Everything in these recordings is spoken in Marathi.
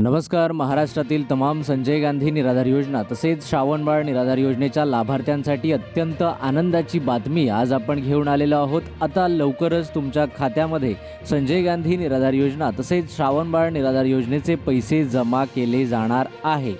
नमस्कार. महाराष्ट्रातील तमाम संजय गांधी निराधार योजना तसेच श्रावणबाळ निराधार योजनेच्या लाभार्थ्यांसाठी अत्यंत आनंदाची बातमी आज आपण घेऊन आलेलो आहोत. आता लवकरच तुमच्या खात्यामध्ये संजय गांधी निराधार योजना तसेच श्रावणबाळ निराधार योजनेचे पैसे जमा केले जाणार आहे.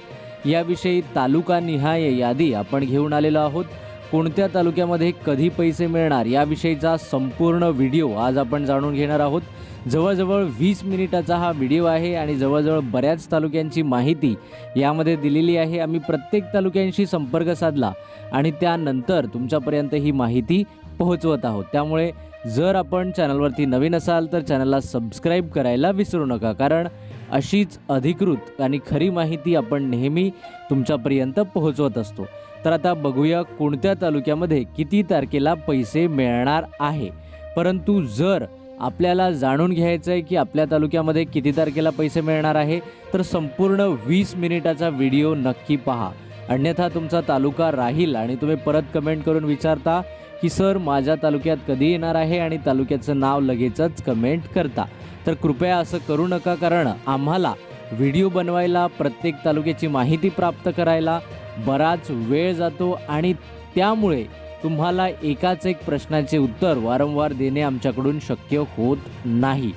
याविषयी तालुका निहाय यादी आपण घेऊन आलेलो आहोत. कोणत्या तालुक्यामध्ये कधी पैसे मिळणार याविषयीचा संपूर्ण व्हिडिओ आज आपण जाणून घेणार आहोत. जवळजवळ वीस मिनिटाचा हा व्हिडिओ आहे आणि जवळजवळ बऱ्याच तालुक्यांची माहिती यामध्ये दिलेली आहे. आम्ही प्रत्येक तालुक्यांशी संपर्क साधला आणि त्यानंतर तुमच्यापर्यंत ही माहिती पोहोचवत आहोत. त्यामुळे जर आपण चॅनलवरती नवीन असाल तर चॅनलला सबस्क्राईब करायला विसरू नका कारण अशीच अधिकृत आणि खरी माहिती आपण नेहमी तुमच्यापर्यंत पोहोचवत असतो. तर आता बघूया कोणत्या तालुक्यामध्ये किती तारखेला पैसे मिळणार आहे. परंतु जर आपल्याला जाणून घ्यायचं आहे की आपल्या तालुक्यामध्ये किती तारखेला पैसे मिळणार आहे तर संपूर्ण वीस मिनिटाचा व्हिडिओ नक्की पहा. अन्यथा तुमचा तालुका राहील आणि तुम्ही परत कमेंट करून विचारता की सर माझ्या तालुक्यात कधी येणार आहे आणि तालुक्याचं नाव लगेचच कमेंट करता. तर कृपया असं करू नका कारण आम्हाला व्हिडिओ बनवायला प्रत्येक तालुक्याची माहिती प्राप्त करायला बराच वेळ जातो आणि त्यामुळे तुम्हाला एकाच एक प्रश्नाचे उत्तर वारंवार देणे आमच्याकडून शक्य होत नाही.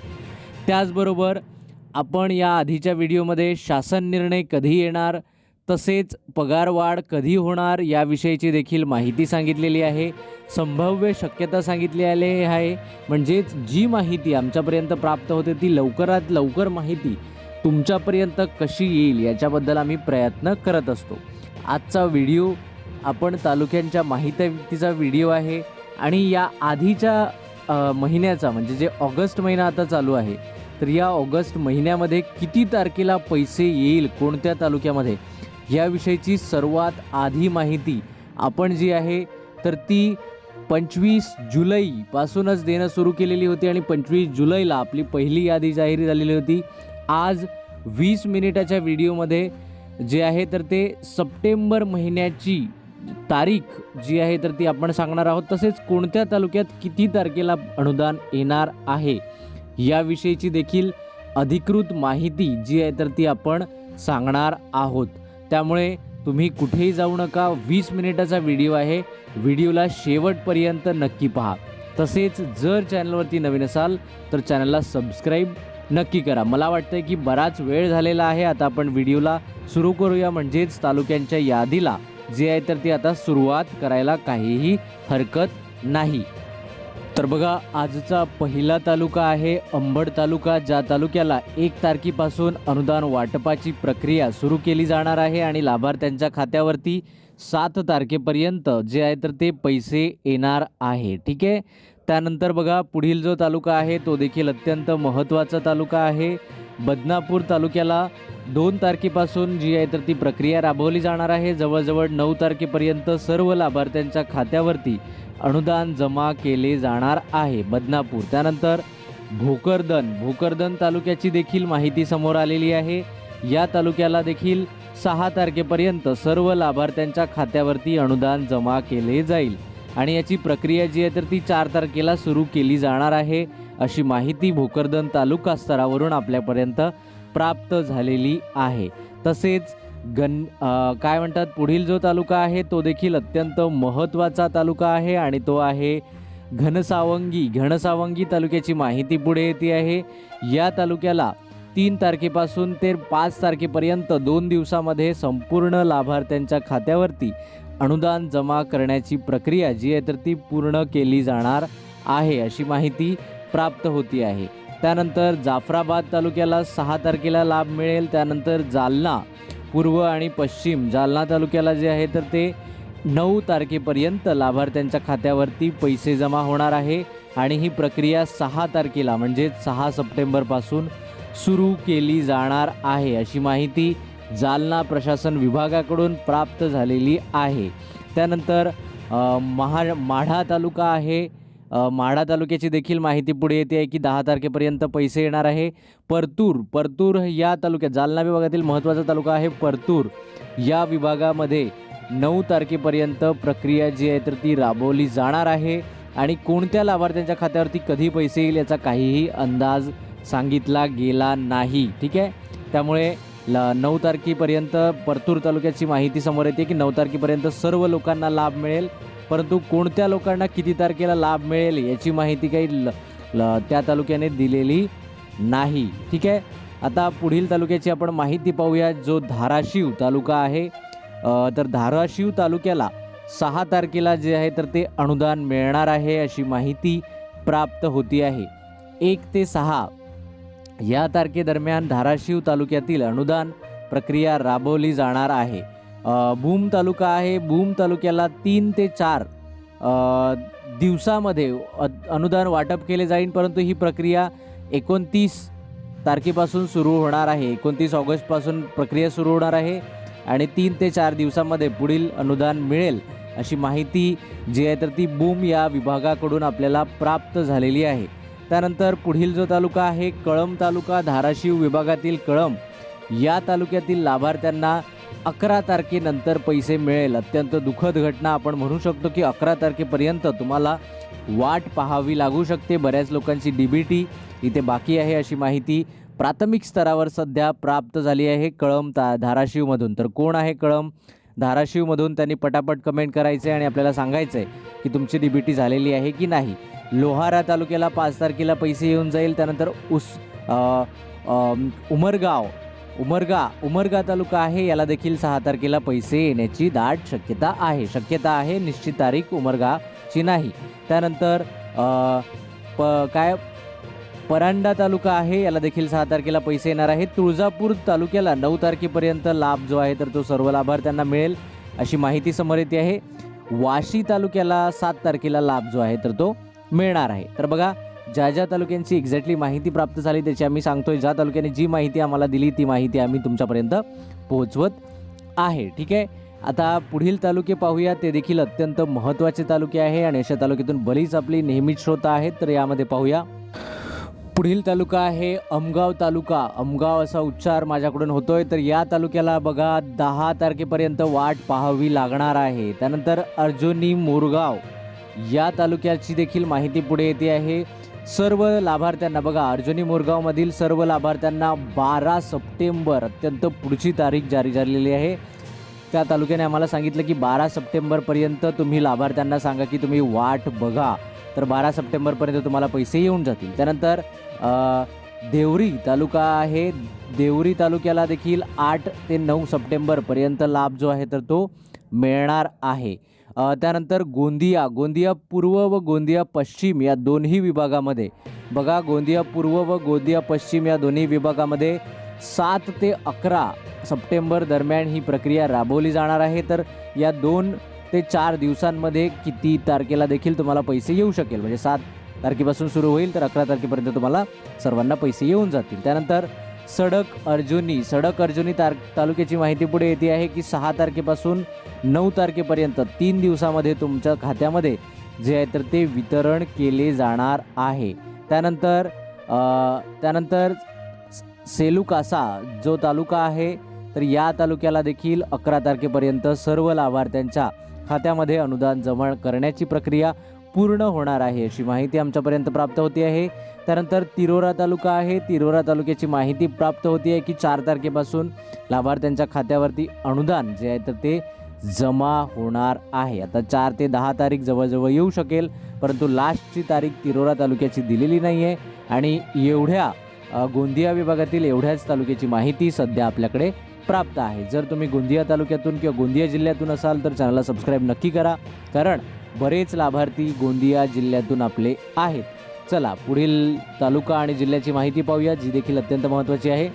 त्याचबरोबर आपण या आधीच्या व्हिडिओमध्ये शासन निर्णय कधी येणार तसेच पगारवाढ कधी होणार याविषयीची देखील माहिती सांगितलेली आहे. संभाव्य शक्यता सांगितली आली आहे. म्हणजेच जी माहिती आमच्यापर्यंत प्राप्त होते ती लवकरात लवकर माहिती तुमच्यापर्यंत कशी येईल याच्याबद्दल आम्ही प्रयत्न करत असतो. आजचा व्हिडिओ आपण तालुक्यांच्या माहितीचा व्हिडिओ आहे आणि या आधीच्या महिन्याचा म्हणजे जे ऑगस्ट महिना आता चालू आहे तर या ऑगस्ट महिन्यामध्ये किती तारखेला पैसे येईल कोणत्या तालुक्यामध्ये याविषयीची सर्वात आधी माहिती आपण जी आहे तर ती पंचवीस जुलैपासूनच देणं सुरू केलेली होती आणि पंचवीस जुलैला आपली पहिली यादी जाहीर झालेली होती. आज वीस मिनिटाच्या व्हिडिओमध्ये जे आहे तर ते सप्टेंबर महिन्याची तारीख जी आहे तर ती आपण सांगणार आहोत. तसेच कोणत्या तालुक्यात किती तारखेला अनुदान येणार आहे याविषयीची देखील अधिकृत माहिती जी आहे तर ती आपण सांगणार आहोत. त्यामुळे तुम्ही कुठेही जाऊ नका. वीस मिनिटाचा व्हिडिओ आहे. व्हिडिओला शेवटपर्यंत नक्की पहा. तसेच जर चॅनलवरती नवीन असाल तर चॅनलला सबस्क्राईब नक्की करा. मला वाटतं की बराच वेळ झालेला आहे. आता आपण व्हिडिओला सुरू करूया. म्हणजेच तालुक्यांच्या यादीला जे आहे तर ती आता सुरुवात करायला काहीही हरकत नाही. तर बघा आजचा पहिला तालुका आहे अंबड तालुका ज्या तालुक्याला एक तारखेपासून अनुदान वाटपाची प्रक्रिया सुरू केली जाणार आहे आणि लाभार्थ्यांच्या खात्यावरती सात तारखेपर्यंत जे आहे तर ते पैसे येणार आहे. ठीक आहे? त्यानंतर बघा पुढील जो तालुका आहे तो देखील अत्यंत महत्त्वाचा तालुका आहे. बदनापूर तालुक्याला दोन तारखेपासून जी आहे तर ती प्रक्रिया राबवली जाणार आहे. जवळजवळ नऊ तारखेपर्यंत सर्व लाभार्थ्यांच्या खात्यावरती अनुदान जमा केले जाणार आहे बदनापूर. त्यानंतर भोकरदन भोकरदन तालुक्याची देखील माहिती समोर आलेली आहे. या तालुक्याला देखील सहा तारखेपर्यंत सर्व लाभार्थ्यांच्या खात्यावरती अनुदान जमा केले जाईल. आणि याची प्रक्रिया जी आहे तर ती चार तारखेला सुरू केली जाणार आहे. अशी माहिती भोकरदन तालुका स्तरावरून आपल्यापर्यंत प्राप्त झालेली आहे. तसेच गण काय म्हणतात पुढील जो तालुका आहे तो देखील अत्यंत महत्त्वाचा तालुका आहे आणि तो आहे घनसावंगी. घनसावंगी तालुक्याची माहिती पुढे येते आहे. या तालुक्याला तीन तारखेपासून ते पाच तारखेपर्यंत दोन दिवसामध्ये संपूर्ण लाभार्थ्यांच्या खात्यावरती अनुदान जमा करण्याची प्रक्रिया जी आहे तर ती पूर्ण केली जाणार आहे अशी माहिती प्राप्त होती आहे. त्यानंतर जाफराबाद तालुक्याला सहा तारखेला लाभ मिळेल. त्यानंतर जालना पूर्व आणि पश्चिम जालना तालुक्याला जे आहे तर ते नऊ तारखेपर्यंत लाभार्थ्यांच्या खात्यावरती पैसे जमा होणार आहे आणि ही प्रक्रिया सहा तारखेला म्हणजे सहा सप्टेंबरपासून सुरू केली जाणार आहे अशी माहिती जालना प्रशासन विभागाकडून प्राप्त झालेली आहे. त्यानंतर महा माढा तालुका आहे. माढा तालुक्याची देखील माहिती पुढे येते आहे की दहा तारखेपर्यंत पैसे येणार आहे. परतूर परतूर या तालुक्यात जालना विभागातील महत्त्वाचा तालुका आहे परतूर. या विभागामध्ये नऊ तारखेपर्यंत प्रक्रिया जी आहे तर ती राबवली जाणार आहे आणि कोणत्या लाभार्थ्यांच्या खात्यावरती कधी पैसे येईल याचा काहीही अंदाज सांगितला गेला नाही. ठीक आहे? त्यामुळे ल नऊ तारखेपर्यंत परतूर तालुक्याची माहिती समोर येते की नऊ तारखेपर्यंत सर्व लोकांना लाभ मिळेल. परंतु कोणत्या लोकांना किती तारखेला लाभ मिळेल याची माहिती काही ल, ल त्या तालुक्याने दिलेली नाही. ठीक आहे? आता पुढील तालुक्याची आपण माहिती पाहूया. जो धाराशिव तालुका आहे तर धाराशिव तालुक्याला सहा तारखेला जे आहे तर ते अनुदान मिळणार आहे अशी माहिती प्राप्त होती आहे. एक ते सहा या तारखेदरम्यान धाराशिव तालुक्यातील अनुदान प्रक्रिया राबवली जाणार आहे. भूम तालुका आहे. भूम तालुक्याला तीन ते चार दिवसामध्ये अ- अनुदान वाटप केले जाईल परंतु ही प्रक्रिया एकोणतीस तारखेपासून सुरू होणार आहे. एकोणतीस ऑगस्टपासून प्रक्रिया सुरू होणार आहे आणि तीन ते चार दिवसामध्ये पुढील अनुदान मिळेल अशी माहिती जी आहे तर ती बूम या विभागाकडून आपल्याला प्राप्त झालेली आहे. त्यानंतर पुढील जो तालुका आहे कळंब तालुका धाराशिव विभागातील कळंब. या तालुक्यातील लाभार्थ्यांना अकरा तारखेनंतर पैसे मिळेल. अत्यंत दुःखद घटना आपण म्हणू शकतो की अकरा तारखेपर्यंत तुम्हाला वाट पाहावी लागू शकते. बऱ्याच लोकांची डी बी टी इथे बाकी आहे अशी माहिती प्राथमिक स्तरावर सध्या प्राप्त झाली आहे कळंब ता धाराशिवमधून. तर कोण आहे कळंब? धाराशिवमधून त्यांनी पटापट कमेंट करायचं आहे आणि आपल्याला सांगायचं आहे की तुमची डीबीटी झालेली आहे की नाही. लोहारा तालुक्याला पाच तारखेला पैसे येऊन जाईल. त्यानंतर उस उमरगाव उमरगा उमरगा तालुका आहे. याला देखील सहा तारखेला पैसे येण्याची दाट शक्यता आहे. शक्यता आहे निश्चित तारीख उमरगाची नाही. त्यानंतर प काय परांडा तालुका आहे. याला देखील सहा तारखेला पैसे येणार आहेत. तुळजापूर तालुक्याला नऊ तारखेपर्यंत लाभ जो आहे तर तो सर्व लाभार्थ्यांना मिळेल अशी माहिती समोर येते आहे. वाशी तालुक्याला सात तारखेला लाभ जो आहे तर तो मिळणार आहे. तर बघा ज्या ज्या तालुक्यांची एक्झॅक्टली माहिती प्राप्त झाली त्याची आम्ही सांगतोय. ज्या तालुक्याने जी माहिती आम्हाला दिली ती माहिती आम्ही तुमच्यापर्यंत पोहोचवत आहे. ठीक आहे? आता पुढील तालुके पाहूया. ते देखील अत्यंत महत्त्वाचे तालुके आहे आणि अशा तालुक्यातून बरीच आपली नेहमीच श्रोता आहेत. तर यामध्ये पाहूया. पुढील तालुका आहे अमगाव तालुका. अमगाव असा उच्चार माझ्याकडून होतोय तर या तालुक्याला बघा दहा तारखेपर्यंत वाट पाहावी लागणार आहे. त्यानंतर अर्जुनी मोरगाव या तालुक्याची देखील माहिती पुढे येते आहे. सर्व लाभार्थ्यांना बघा अर्जुनी मोरगावमधील सर्व लाभार्थ्यांना बारा सप्टेंबर अत्यंत पुढची तारीख जारी झालेली आहे. त्या तालुक्याने आम्हाला सांगितलं की बारा सप्टेंबरपर्यंत तुम्ही लाभार्थ्यांना सांगा की तुम्ही वाट बघा. तर बारा सप्टेंबरपर्यंत तुम्हाला पैसे येऊन जातील. त्यानंतर देवरी तालुका आहे. देवरी तालुक्याला देखील आठ ते नऊ सप्टेंबरपर्यंत लाभ जो आहे तर तो मिळणार आहे. त्यानंतर गोंदिया गोंदिया पूर्व व गोंदिया पश्चिम या दोन्ही विभागामध्ये. बघा गोंदिया पूर्व व गोंदिया पश्चिम या दोन्ही विभागामध्ये सात ते अकरा सप्टेंबर दरम्यान ही प्रक्रिया राबवली जाणार आहे. तर या दोन ते चार दिवसांमध्ये किती तारखेला देखील तुम्हाला पैसे येऊ शकेल. म्हणजे सात तारखेपासून सुरू होईल तर अकरा तारखेपर्यंत तुम्हाला सर्वांना पैसे येऊन जातील. त्यानंतर सडक अर्जुनी सडक अर्जुनी तार तालुक्याची माहिती पुढे येते आहे की सहा तारखेपासून नऊ तारखेपर्यंत तीन दिवसामध्ये तुमच्या खात्यामध्ये जे आहे तर ते वितरण केले जाणार आहे. त्यानंतर त्यानंतर सेलू कासा जो तालुका आहे तर या तालुक्याला देखील अकरा तारखेपर्यंत सर्व लाभार्थ्यांच्या खात्यामध्ये अनुदान जमा करण्याची प्रक्रिया पूर्ण होणार आहे अशी माहिती आमच्यापर्यंत प्राप्त होती आहे. त्यानंतर तिरोरा तालुका आहे. तिरोरा तालुक्याची माहिती प्राप्त होती आहे की चार तारखेपासून लाभार्थ्यांच्या खात्यावरती अनुदान जे आहे तर ते जमा होणार आहे. आता चार ते दहा तारीख जवळजवळ येऊ शकेल परंतु लास्टची तारीख तिरोरा तालुक्याची दिलेली नाही आहे आणि एवढ्या गोंदिया विभागातील एवढ्याच तालुक्याची माहिती सध्या आपल्याकडे प्राप्त आहे. जर तुम्ही गोंदिया तालुक्यातून किंवा गोंदिया जिल्ह्यातून असाल तर चॅनलला सबस्क्राईब नक्की करा कारण बरेच लाभार्थी गोंदिया जिल्ह्यातून आपले आहेत. चला पुढील तालुका आणि जिल्ह्याची माहिती पाहूया जी देखील अत्यंत महत्त्वाची आहे.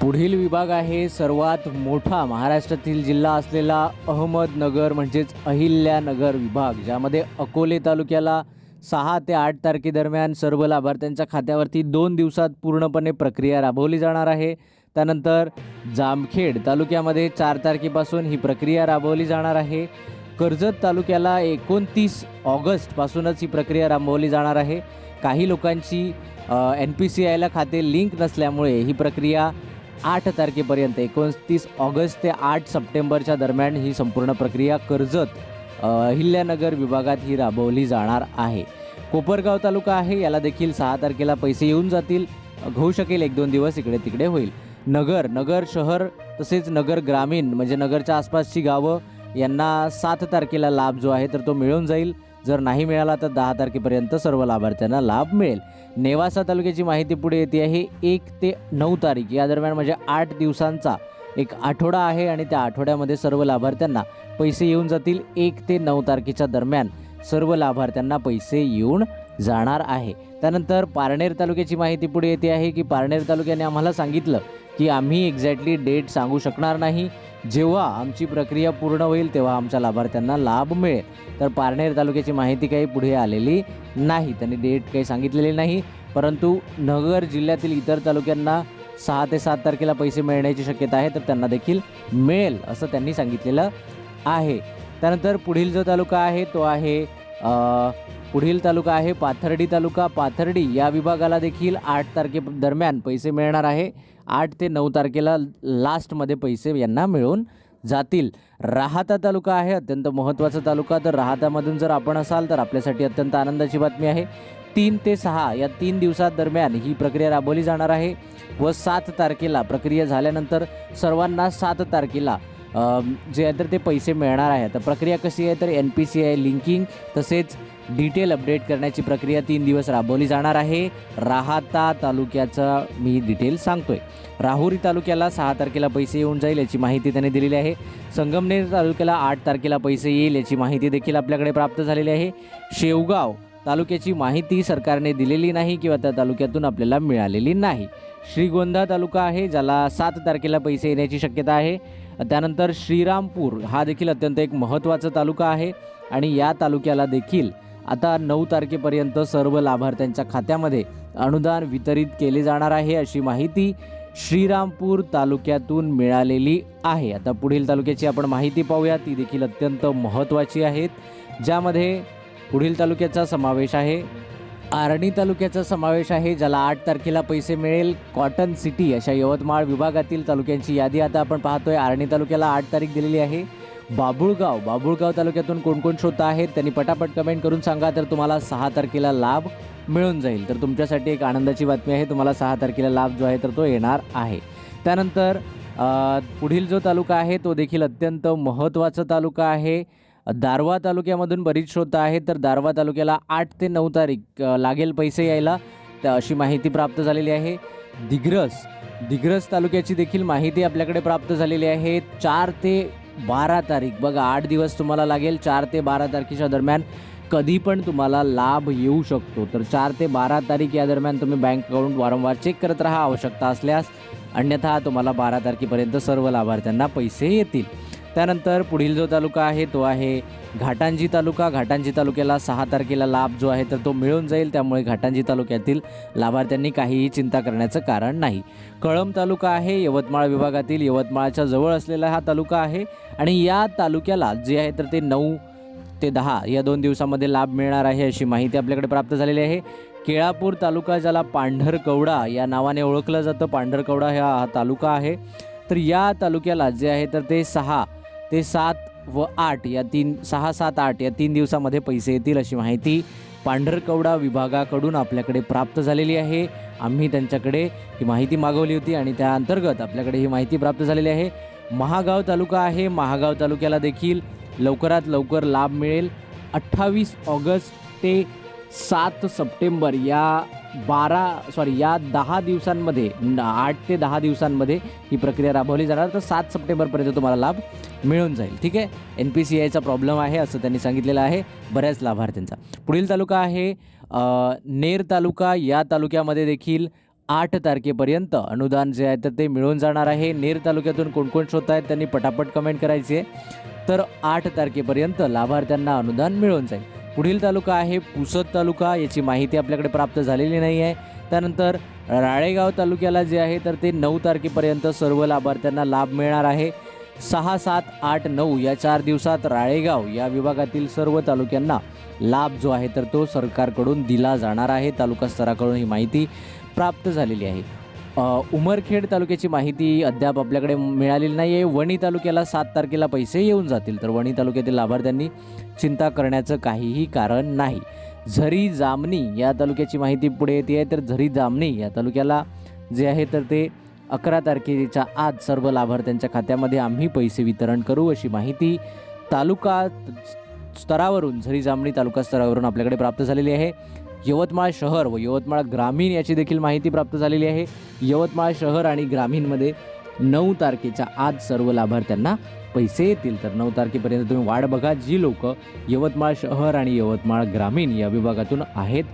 पुढील विभाग आहे सर्वात मोठा. महाराष्ट्रातील जिल्हा असलेला अहमदनगर म्हणजेच अहिल्यानगर विभाग ज्यामध्ये अकोले तालुक्याला सहा ते आठ तारखेदरम्यान सर्व लाभार्थ्यांच्या खात्यावरती दोन दिवसात पूर्णपणे प्रक्रिया राबवली जाणार आहे. त्यानंतर जामखेड तालुक्यामध्ये चार तारखेपासून ही प्रक्रिया राबवली जाणार आहे. कर्जत तालुक्याला एकोणतीस ऑगस्टपासूनच ही प्रक्रिया राबवली जाणार आहे. काही लोकांची एन पी सी आयला खाते लिंक नसल्यामुळे ही प्रक्रिया आठ तारखेपर्यंत एकोणतीस ऑगस्ट ते आठ सप्टेंबरच्या दरम्यान ही संपूर्ण प्रक्रिया कर्जत अहिल्यानगर विभागात ही राबवली जाणार आहे. कोपरगाव तालुका आहे याला देखील सहा तारखेला पैसे येऊन जातील. होऊ शकेल एक दोन दिवस इकडे तिकडे होईल. नगर नगर शहर तसेच नगर ग्रामीण म्हणजे नगरच्या आसपासची गावं यांना सात तारखेला लाभ जो आहे तर तो मिळून जाईल. जर नाही मिळाला तर दहा तारखेपर्यंत सर्व लाभार्थ्यांना लाभ मिळेल. नेवासा तालुक्याची माहिती पुढे येते आहे. एक ते नऊ तारीख या दरम्यान म्हणजे आठ दिवसांचा एक आठवडा आहे आणि त्या आठवड्यामध्ये सर्व लाभार्थ्यांना पैसे येऊन जातील. एक ते नऊ तारखेच्या दरम्यान सर्व लाभार्थ्यांना पैसे येऊन जाणार आहे. त्यानंतर पारनेर तालुक्याची माहिती पुढे येते आहे की पारनेर तालुक्याने आम्हाला सांगितलं की आम्ही एक्झॅक्टली डेट सांगू शकणार नाही. जेव्हा आमची प्रक्रिया पूर्ण होईल तेव्हा आमच्या लाभार्थ्यांना लाभ मिळेल. तर पारनेर तालुक्याची माहिती काही पुढे आलेली नाही. त्यांनी डेट काही सांगितलेली नाही. परंतु नगर जिल्ह्यातील इतर तालुक्यांना सहा ते सात तारखेला पैसे मिळण्याची शक्यता आहे तर त्यांना देखील मिळेल असं त्यांनी सांगितलेलं आहे. त्यानंतर पुढील जो तालुका आहे तो आहे पुढील तालुका आहे पाथर्डी तालुका. पाथर्डी या विभागाला देखील आठ तारखे दरम्यान पैसे मिळणार आहे. आठ ते नऊ तारखेला लास्टमध्ये पैसे यांना मिळून जातील. राहाता तालुका आहे अत्यंत महत्त्वाचा तालुका. तर राहातामधून जर आपण असाल तर आपल्यासाठी अत्यंत आनंदाची बातमी आहे. तीन ते सहा या तीन दिवसात दरम्यान ही प्रक्रिया राबवली जाणार आहे व सात तारखेला प्रक्रिया झाल्यानंतर सर्वांना सात तारखेला जे आहे तर ते पैसे मिळणार आहे तर प्रक्रिया कशी आहे तर N P C I linking तसेच डिटेल अपडेट करण्याची प्रक्रिया तीन दिवस राबवली जाणार आहे. राहाता तालुक्याचा मी डिटेल सांगतोय. राहुरी तालुक्याला सहा तारखेला पैसे येऊन जाईल याची माहिती त्यांनी दिलेली आहे. संगमनेर तालुक्याला आठ तारखेला पैसे येईल याची माहिती देखील आपल्याकडे प्राप्त झालेली आहे. शेवगाव तालुक्याची माहिती सरकारने दिलेली नाही किंवा त्या तालुक्यातून आपल्याला मिळालेली नाही. श्रीगोंदा तालुका आहे ज्याला सात तारखेला पैसे येण्याची शक्यता आहे. त्यानंतर श्रीरामपूर हा देखील अत्यंत एक महत्त्वाचा तालुका आहे. आणि या तालुक्याला देखील आता नऊ तारखेपर्यंत सर्व लाभार्थ्यांच्या खात्यामध्ये अनुदान वितरित केले जाणार आहे अशी माहिती श्रीरामपूर तालुक्यातून मिळालेली आहे. आता पुढील तालुक्याची आपण माहिती पाहूया. ती देखील अत्यंत महत्त्वाची आहेत. ज्यामध्ये पुढील तालुक्याचा समावेश आहे. आर्णी तालुक्याचा समावेश आहे ज्याला आठ तारखेला पैसे मिळेल. कॉटन सिटी अशा यवतमाळ विभागातील तालुक्यांची यादी आता आपण पाहतोय. आर्णी तालुक्याला आठ तारीख दिलेली आहे. बाबुळगाव बाबुळगाव तालुक्यातून कोणकोण श्रोता आहेत त्यांनी पटापट कमेंट करून सांगा तर तुम्हाला सहा तारखेला लाभ मिळून जाईल. तर तुमच्यासाठी एक आनंदाची बातमी आहे. तुम्हाला सहा तारखेला लाभ जो आहे तर तो येणार आहे. त्यानंतर पुढील जो तालुका आहे तो देखील अत्यंत महत्त्वाचा तालुका आहे. दारवा तालुक्यामधून बरीच श्रोता आहेत तर दारवा तालुक्याला आठ ते नऊ तारीख लागेल पैसे यायला. तर अशी माहिती प्राप्त झालेली आहे. दिग्रस दिग्रस तालुक्याची देखील माहिती आपल्याकडे प्राप्त झालेली आहे. चार ते बारा तारीख बघा आठ दिवस तुम्हाला लागेल. चार ते बारा तारखेच्या दरम्यान कधी पण तुम्हाला लाभ येऊ शकतो. तर चार ते बारा तारीख या दरम्यान तुम्ही बँक अकाउंट वारंवार चेक करत राहा. आवश्यकता असल्यास अन्यथा तुम्हाला बारा तारखेपर्यंत सर्व लाभार्थ्यांना पैसे येतील. त्यानंतर पुढील जो तालुका आहे तो आहे घाटांजी तालुका. घाटांजी तालुक्याला सहा तारखेला लाभ जो आहे तर तो मिळून जाईल. त्यामुळे घाटांजी तालुक्यातील लाभार्थ्यांनी काहीही चिंता करण्याचं कारण नाही. कळंब तालुका आहे यवतमाळ विभागातील. यवतमाळच्या जवळ असलेला हा तालुका आहे आणि या तालुक्याला जे आहे तर ते नऊ ते दहा या दोन दिवसामध्ये लाभ मिळणार आहे अशी माहिती आपल्याकडे प्राप्त झालेली आहे. केळापूर तालुका ज्याला पांढरकवडा या नावाने ओळखलं जातं. पांढरकवडा हा हा तालुका आहे. तर या तालुक्याला जे आहे तर ते सहा ते सात व आठ या तीन सहा सात आठ या तीन दिवसामध्ये पैसे येतील अशी माहिती पांढरकवडा विभागाकडून आपल्याकडे प्राप्त झालेली आहे. आम्ही त्यांच्याकडे ही माहिती मागवली होती आणि त्या अंतर्गत आपल्याकडे ही माहिती प्राप्त झालेली आहे. महागाव तालुका आहे. महागाव तालुक्याला देखील लवकरात लवकर लाभ मिळेल. अठ्ठावीस ऑगस्ट ते सात सप्टेंबर या बारा सॉरी या दहा दिवसांमध्ये आठ ते दहा दिवसांमध्ये ही प्रक्रिया राबवली जाणार. तर सात सप्टेंबरपर्यंत तुम्हाला लाभ मिळून जाईल. ठीक आहे? एन पी सी आयचा प्रॉब्लेम आहे असं त्यांनी सांगितलेलं आहे. बऱ्याच लाभार्थ्यांचा. पुढील तालुका आहे नेर तालुका. या तालुक्यामध्ये देखील आठ तारखेपर्यंत अनुदान जे आहे तर ते मिळून जाणार आहे. नेर तालुक्यातून कोणकोण कोण आहेत त्यांनी पटापट कमेंट करायचे. तर आठ तारखेपर्यंत लाभार्थ्यांना अनुदान मिळून जाईल. पुढील तालुका आहे पुसद तालुका याची माहिती आपल्याकडे प्राप्त झालेली नाही आहे. त्यानंतर राळेगाव तालुक्याला जे आहे तर ते नऊ तारखेपर्यंत सर्व लाभार्थ्यांना लाभ मिळणार आहे. सहा सात आठ नऊ या चार दिवसात राळेगाव या विभागातील सर्व तालुक्यांना लाभ जो आहे तर तो सरकारकडून दिला जाणार आहे. तालुका स्तराकडून ही माहिती प्राप्त झालेली आहे. उमरखेड तालुक्याची माहिती अद्याप आपल्याकडे मिळालेली नाही आहे वणी तालुक्याला सात तारखेला पैसे येऊन जातील तर वणी तालुक्यातील लाभार्थ्यांनी चिंता करण्याचं काहीही कारण नाही. झरी जामणी या तालुक्याची माहिती पुढे येते आहे तर झरी जामणी या तालुक्याला जे आहे तर ते अकरा तारखेच्या आज सर्व लाभार्थ्यांच्या खात्यामध्ये आम्ही पैसे वितरण करू अशी माहिती तालुका स्तरावरून झरी जामणी तालुका स्तरावरून आपल्याकडे प्राप्त झालेली आहे. यवतमाळ शहर व यवतमाळ ग्रामीण याची देखील माहिती प्राप्त झालेली आहे. यवतमाळ शहर आणि ग्रामीणमध्ये नऊ तारखेच्या आज सर्व लाभार्थ्यांना पैसे येतील. तर नऊ तारखेपर्यंत तुम्ही वाट बघा जी लोक यवतमाळ शहर आणि यवतमाळ ग्रामीण या विभागातून आहेत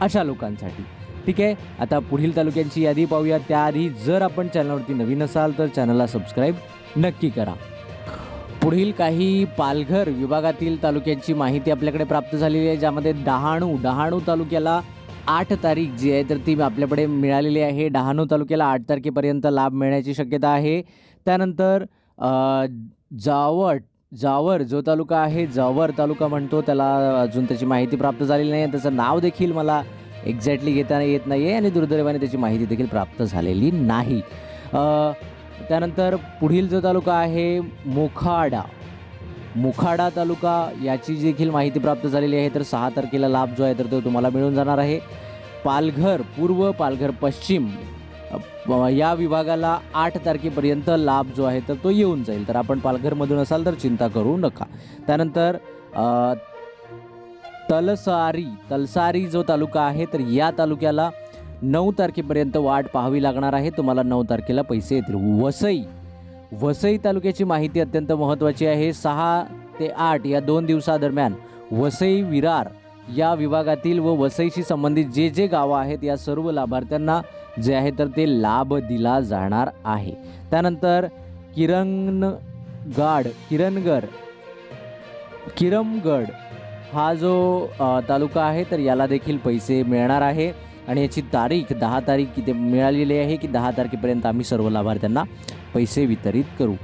अशा लोकांसाठी. ठीक आहे? आता पुढील तालुक्यांची यादी पाहूया. त्याआधी जर आपण चॅनलवरती नवीन असाल तर चॅनलला सबस्क्राईब नक्की करा. पुढील काही पालघर विभागातील तालुक्यांची माहिती आपल्याकडे प्राप्त झालेली आहे ज्यामध्ये डहाणू डहाणू तालुक्याला आठ तारीख जी आहे तर ती आपल्याकडे मिळालेली आहे. डहाणू तालुक्याला आठ तारखेपर्यंत लाभ मिळण्याची शक्यता आहे. त्यानंतर जावट जावर जो तालुका आहे जावर तालुका म्हणतो त्याला अजून त्याची माहिती प्राप्त झालेली नाही. त्याचं नाव देखील मला एक्झॅक्टली घेता येत नाही आहे आणि दुर्दैवाने त्याची माहिती देखील प्राप्त झालेली नाही. त्यानंतर पुढील जो तालुका आहे मोखाडा. मुखाडा तालुका याची देखील माहिती प्राप्त झालेली आहे तर सहा तारखेला लाभ जो आहे तर तो तुम्हाला मिळून जाणार आहे. पालघर पूर्व पालघर पश्चिम या विभागाला आठ तारखेपर्यंत लाभ जो आहे तर तो येऊन जाईल. तर आपण पालघरमधून असाल तर चिंता करू नका. त्यानंतर तलसारी तलसारी जो तालुका आहे तर या तालुक्याला नऊ तारखेपर्यंत वाट पाहावी लागणार आहे. तुम्हाला नऊ तारखेला पैसे येतील. वसई वसई तालुक्याची माहिती अत्यंत महत्त्वाची आहे. सहा ते आठ या दोन दिवसादरम्यान वसई विरार या विभागातील व वसईशी संबंधित जे जे गावं आहेत या सर्व लाभार्थ्यांना जे आहे तर ते लाभ दिला जाणार आहे. त्यानंतर किरणगाड किरणगड किरमगड हा जो तालुका आहे तर याला देखील पैसे मिळणार आहे. आणि याची तारीख दहा तारीख किती मिळालेली आहे की दहा तारखेपर्यंत आम्ही सर्व लाभार्थ्यांना पैसे वितरित करू.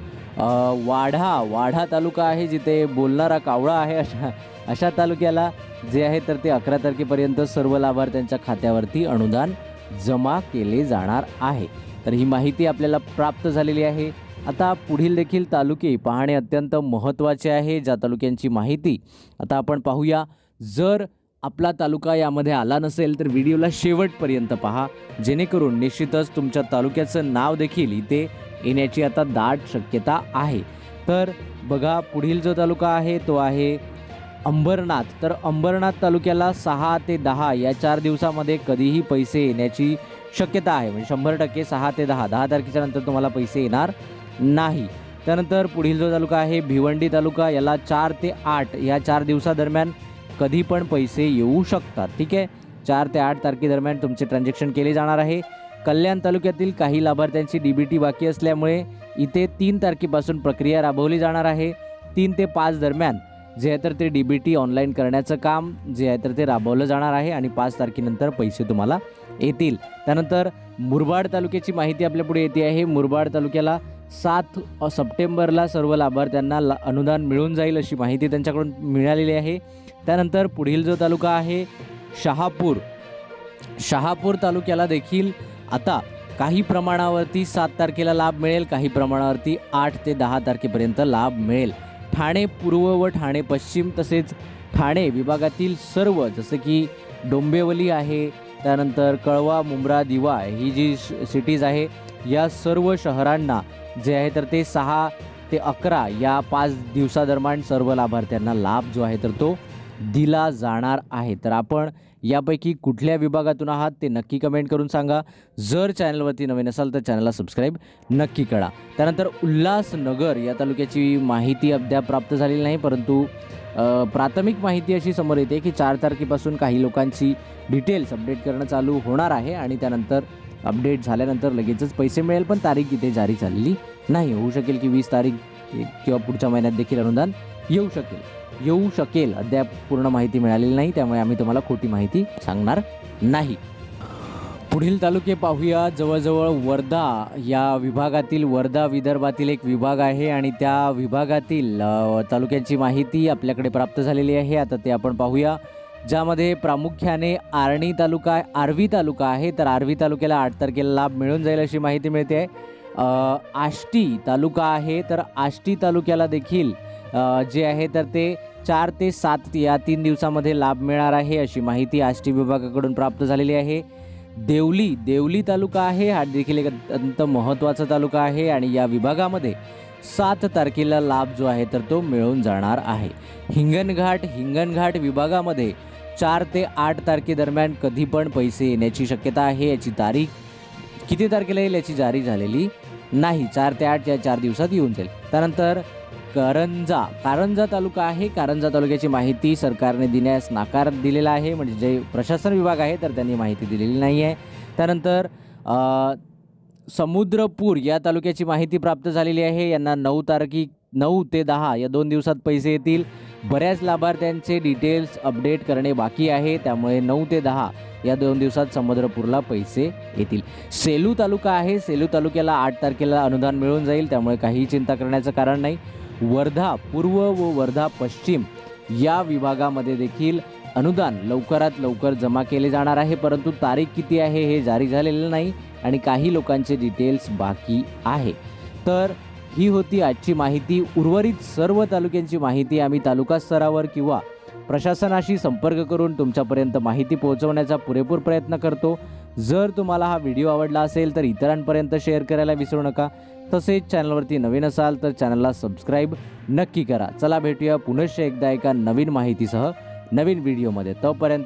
वाढा वाढा तालुका आहे जिथे बोलणारा कावळा आहे अशा अशा तालुक्याला जे आहे तर ते अकरा तारखेपर्यंत सर्व लाभार्थ्यांच्या खात्यावरती अनुदान जमा केले जाणार आहे. तर ही माहिती आपल्याला प्राप्त झालेली आहे. आता पुढील देखील तालुके पाहणे अत्यंत महत्त्वाचे आहे. ज्या तालुक्यांची माहिती आता आपण पाहूया. जर आपला तालुका यामध्ये आला नसेल तर व्हिडिओला शेवटपर्यंत पहा. जेणेकरून निश्चितच तुमच्या तालुक्याचं नाव देखील इथे येण्याची आता दाट शक्यता आहे. तर बघा पुढील जो तालुका आहे तो आहे अंबरनाथ. तर अंबरनाथ तालुक्याला सहा ते दहा या चार दिवसामध्ये कधीही पैसे येण्याची शक्यता आहे. म्हणजे शंभर टक्के सहा ते दहा दहा तारखेच्या नंतर तुम्हाला पैसे येणार नाही. त्यानंतर पुढील जो तालुका आहे भिवंडी तालुका याला चार ते आठ या चार दिवसादरम्यान कधी पण पैसे येऊ शकतात. ठीक आहे? चार ते आठ तारखेदरम्यान तुमचे ट्रान्झॅक्शन केले जाणार आहे. कल्याण तालुक्यातील काही लाभार्थ्यांची डी बी टी बाकी असल्यामुळे इथे तीन तारखेपासून प्रक्रिया राबवली जाणार आहे. तीन ते पाच दरम्यान जे आहे तर ते डी बी टी ऑनलाईन करण्याचं काम जे आहे तर ते राबवलं जाणार आहे आणि पाच तारखेनंतर पैसे तुम्हाला येतील. त्यानंतर मुरबाड तालुक्याची माहिती आपल्यापुढे येते आहे. मुरबाड तालुक्याला सात सप्टेंबरला सर्व लाभार्थ्यांना ला अनुदान मिळून जाईल अशी माहिती त्यांच्याकडून मिळालेली आहे. त्यानंतर पुढील जो तालुका आहे शहापूर. शहापूर तालुक्याला देखील आता काही प्रमाणावरती सात तारखेला लाभ मिळेल काही प्रमाणावरती आठ ते दहा तारखेपर्यंत लाभ मिळेल. ठाणे पूर्व व ठाणे पश्चिम तसेच ठाणे विभागातील सर्व जसं की डोंबिवली आहे त्यानंतर कळवा मुंब्रा दिवा ही जी सिटीज आहे या सर्व शहरांना जे आहे तर ते सहा ते अकरा या पाच दिवसादरम्यान सर्व लाभार्थ्यांना लाभ जो आहे तर तो दिला जाणार आहे. तर आपण यापैकी कुठल्या विभागातून आहात ते नक्की कमेंट करून सांगा. जर चॅनलवरती नवीन असाल तर चॅनलला सबस्क्राईब नक्की करा. त्यानंतर उल्हासनगर या तालुक्याची माहिती अद्याप प्राप्त झालेली नाही परंतु प्राथमिक माहिती अशी समोर येते की चार तारखेपासून काही लोकांची डिटेल्स अपडेट करणं चालू होणार आहे आणि त्यानंतर अपडेट झाल्यानंतर लगेचच पैसे मिळेल पण तारीख इथे जारी झालेली नाही. होऊ शकेल की वीस तारीख किंवा पुढच्या महिन्यात देखील अनुदान येऊ शकेल. येऊ शकेल. अद्याप पूर्ण माहिती मिळालेली नाही त्यामुळे आम्ही तुम्हाला खोटी माहिती सांगणार नाही. पुढील तालुके पाहूया. जवळजवळ वर्धा या विभागातील वर्धा विदर्भातील एक विभाग आहे आणि त्या विभागातील तालुक्यांची माहिती आपल्याकडे प्राप्त झालेली आहे. आता ते आपण पाहूया. ज्यामध्ये प्रामुख्याने आर्णी तालुका आर्वी तालुका आहे. तर आर्वी तालुक्याला आठ तारखेला लाभ मिळून जाईल अशी माहिती मिळते. आहे आष्टी तालुका आहे. तर आष्टी तालुक्याला देखील जे आहे तर ते चार ते सात या तीन दिवसामध्ये लाभ मिळणार आहे अशी माहिती आष्टी विभागाकडून प्राप्त झालेली आहे. देवली देवली तालुका आहे. हा देखील एक अत्यंत महत्त्वाचा तालुका आहे आणि या विभागामध्ये सात तारखेला लाभ जो आहे तर तो मिळून जाणार आहे. हिंगणघाट हिंगणघाट विभागामध्ये चार ते आठ तारखेदरम्यान कधी पण पैसे येण्याची शक्यता आहे याची तारीख किती तारखेला येईल याची जारी झालेली नाही. चार ते आठ या चार दिवसात येऊन जाईल. त्यानंतर करंजा. कारंजा तालुका आहे. कारंजा तालुक्याची माहिती सरकारने देण्यास नकार दिलेला आहे. म्हणजे जे प्रशासन विभाग आहे तर त्यांनी माहिती दिलेली नाही आहे. त्यानंतर समुद्रपूर या तालुक्याची माहिती प्राप्त झालेली आहे. यांना नऊ तारखी नऊ ते दहा या दोन दिवसात पैसे येतील. बऱ्याच लाभार्थ्यांचे डिटेल्स अपडेट करणे बाकी आहे. त्यामुळे नऊ ते दहा या दोन दिवसात समुद्रपूरला पैसे येतील. सेलू तालुका आहे. सेलू तालुक्याला आठ तारखेला अनुदान मिळून जाईल. त्यामुळे काहीही चिंता करण्याचं कारण नाही. वर्धा पूर्व व वर्धा पश्चिम या विभागामध्ये देखील अनुदान लवकरात लवकर जमा केले जाणार आहे. परंतु तारीख किती आहे हे जारी झालेलं नाही आणि काही लोकांचे डिटेल्स बाकी आहे. तर ही होती आजची माहिती. उर्वरित सर्व तालुक्यांची माहिती आम्ही तालुका स्तरावर किंवा प्रशासनाशी संपर्क करून तुमच्यापर्यंत माहिती पोहोचवण्याचा पुरेपूर प्रयत्न करतो. जर तुम्हाला हा व्हिडिओ आवडला असेल तर इतरांपर्यंत शेअर करायला विसरू नका. तसेच चॅनलवरती नवीन असाल तर चॅनलला सबस्क्राईब नक्की करा. चला भेटूया पुनश्च एकदा एका नवीन माहितीसह नवीन व्हिडिओमध्ये. तोपर्यंत